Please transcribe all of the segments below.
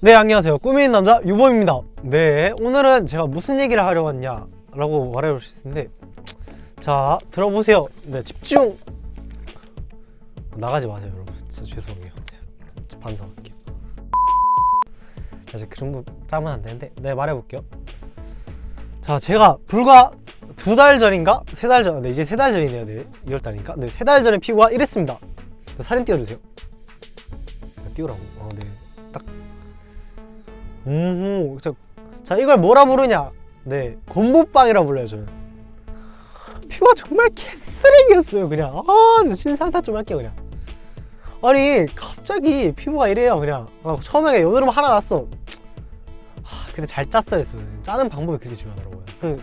네 안녕하세요. 꾸미는 남자 유범입니다. 네 오늘은 제가 무슨 얘기를 하려고 왔냐 라고 말해볼 수 있을 텐데 자 들어보세요. 네 집중! 나가지 마세요 여러분. 진짜 죄송해요. 제가 반성할게요. 자 이제 그 정도 짜면 안 되는데 네 말해볼게요. 자 제가 불과 두 달 전인가? 세 달 전, 네 이제 세 달 전이네요 네 2월 달이니까. 네 세 달 전에 피부가 이랬습니다. 네, 사진 띄워주세요. 자, 띄우라고. 어, 네 딱. 음, 자, 자 이걸 뭐라 부르냐? 네, 곰보빵이라 불러요 저는. 피부가 정말 개쓰레기였어요 그냥. 아, 신상타 좀 할게요 그냥. 아니 갑자기 피부가 이래요 그냥. 아, 처음에 여드름 하나 났어. 아, 근데 잘 짰어야 했어요. 짜는 방법이 그렇게 중요하더라고요. 그,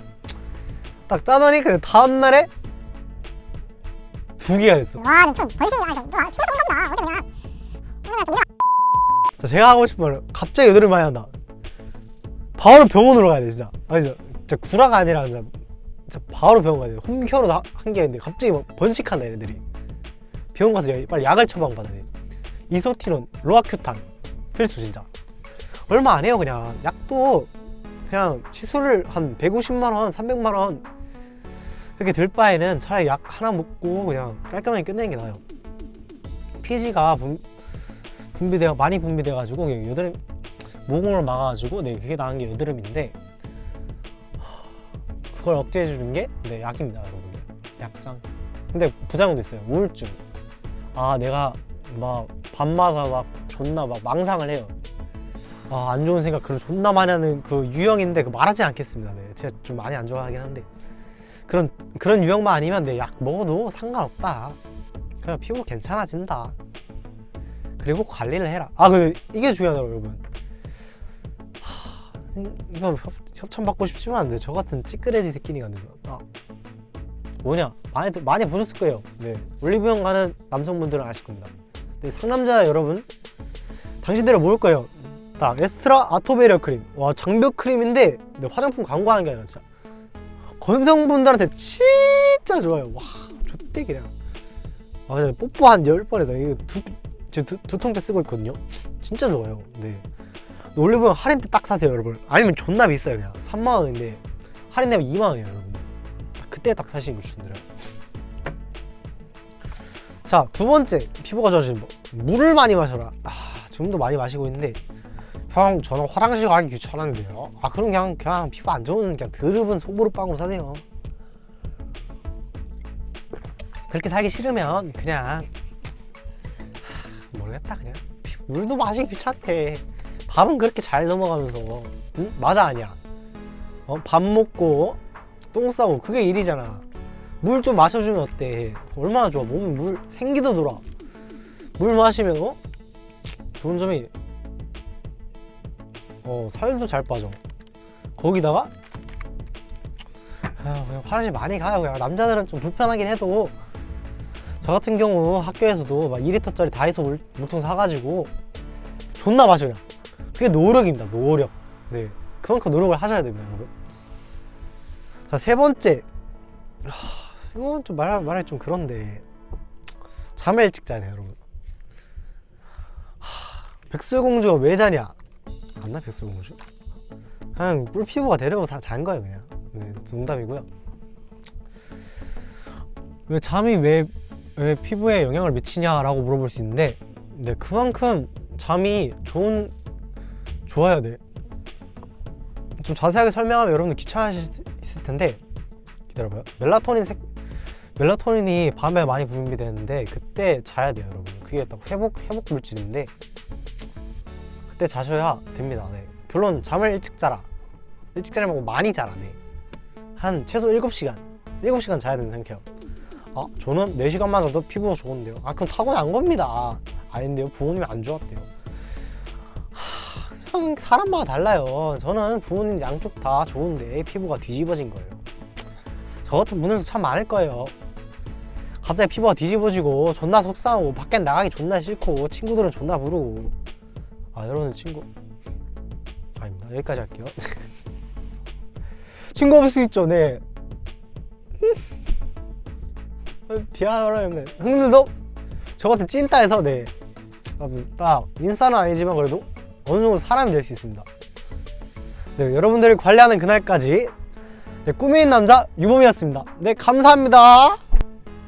딱 짜더니 그 다음 날에 두 개가 됐어. 와, 좀 번식이 아니, 좀 성감나. 그냥 오늘 좀 자, 제가 하고 싶은 말은 갑자기 여드름 많이 난다. 바로 병원으로 가야 돼, 진짜. 아니, 진짜, 진짜 구라가 아니라 진짜, 진짜 바로 병원 가야 돼. 홈케어로 한게 있는데 갑자기 막 번식한다, 얘네들이. 병원 가서 야- 빨리 약을 처방 받아야 돼. 이소티론, 로아큐탄. 필수, 진짜. 얼마 안 해요, 그냥. 약도 그냥 치수를 한 150만 원, 300만원. 그렇게 들 바에는 차라리 약 하나 먹고 그냥 깔끔하게 끝내는 게 나아요. 피지가 분, 분비되어 많이 분비돼가지고 여드름 모공을 막아가지고 네 그게 나은 게 여드름인데 하, 그걸 억제해 주는 게 네, 약입니다 여러분들. 약장. 근데 부작용도 있어요. 우울증. 아 내가 막 밤마다 막 존나 막 망상을 해요. 아 안 좋은 생각 그런 존나 많이 하는 그 유형인데 그 말하지 않겠습니다. 네 제가 좀 많이 안 좋아하긴 한데. 그런 그런 유형만 아니면 네약 먹어도 상관없다. 그냥 피부 괜찮아진다 그리고 관리를 해라. 아, 근데 이게 중요하더라고요, 여러분. 하, 이거 협, 협찬 받고 싶지만 안 돼. 저 같은 찌끄레지 새끼니가 안 된다. 아, 뭐냐? 많이 많이 보셨을 거예요. 네, 올리브영 가는 남성분들은 아실 겁니다. 네, 상남자 여러분, 당신들은 모를 거예요. 딱 에스트라 아토베리어 크림. 와, 장벽 크림인데 네, 화장품 광고하는 게 아니라 진짜 건성분들한테 진짜 좋아요. 와, 좋대 그냥. 아, 뽀뽀 한 10번에다 이거 두, 지금 두, 두 통째 쓰고 있거든요. 진짜 좋아요. 네. 올리브영 할인 때 딱 사세요, 여러분. 아니면 존나 비싸요, 그냥. 3만 원인데 할인되면 2만 원이에요, 여러분. 딱 그때 딱 사시는 걸 추천드려요. 자, 두 번째 피부가 좋아지는 법. 물을 많이 마셔라. 아, 지금도 많이 마시고 있는데 형, 저는 화장실 가기 귀찮은데요. 아, 그럼 그냥 그냥 피부 안 좋은 그냥 드럽은 소보루 빵으로 사세요. 그렇게 살기 싫으면 그냥 모르겠다 그냥. 피- 물도 마시기 귀찮대. 밥은 그렇게 잘 넘어가면서. 응? 맞아 아니야. 어? 밥 먹고 똥 싸고 그게 일이잖아. 물 좀 마셔주면 어때? 얼마나 좋아. 몸에 물 생기도 돌아. 물 마시면 어? 좋은 점이 어 살도 잘 빠져. 거기다가 아휴, 그냥 화장실 많이 가요. 그냥 남자들은 좀 불편하긴 해도 저 같은 경우 학교에서도 막 2리터짜리 다이소 물, 물통 사가지고 존나 마셔 그냥 그게 노력입니다 노력. 네. 그만큼 노력을 하셔야 됩니다 여러분. 자 세 번째. 하, 이건 좀 말, 말하기 좀 그런데 잠을 일찍 자야 돼요 여러분. 하, 백설공주가 왜 자냐? 맞나 백설공주? 그냥 꿀피부가 데려서 잔 거예요 그냥. 네, 농담이고요. 왜 잠이 왜 왜 피부에 영향을 미치냐라고 물어볼 수 있는데 네 그만큼 잠이 좋은 좋아야 돼. 좀 자세하게 설명하면 여러분들 귀찮으실 수 있을 텐데 기다려봐요. 멜라토닌 색 멜라토닌이 밤에 많이 분비되는데 그때 자야 돼요, 여러분. 그게 딱 회복 회복 물질인데 그때 자셔야 됩니다. 네. 결론 잠을 일찍 자라. 일찍 말고 많이 자라. 네. 한 최소 7시간. 7시간 자야 되는 생각해요. 아, 저는 4시간만 자도 피부가 좋은데요. 아, 그럼 타고난 겁니다. 아닌데요. 부모님이 안 좋았대요. 하, 사람마다 달라요. 저는 부모님 양쪽 다 좋은데 피부가 뒤집어진 거예요. 저 같은 분들도 참 많을 거예요. 갑자기 피부가 뒤집어지고 존나 속상하고 밖에 나가기 존나 싫고 친구들은 존나 부르고 아 여러분 친구 아닙니다 여기까지 할게요 친구 없을 수 있죠 네 비하하면 형님들도 저 같은 찐따에서 네, 아, 딱 인싸는 아니지만 그래도 어느 정도 사람이 될 수 있습니다. 네, 여러분들이 관리하는 그날까지 네, 꿈이 있는 남자 유범이었습니다. 네, 감사합니다.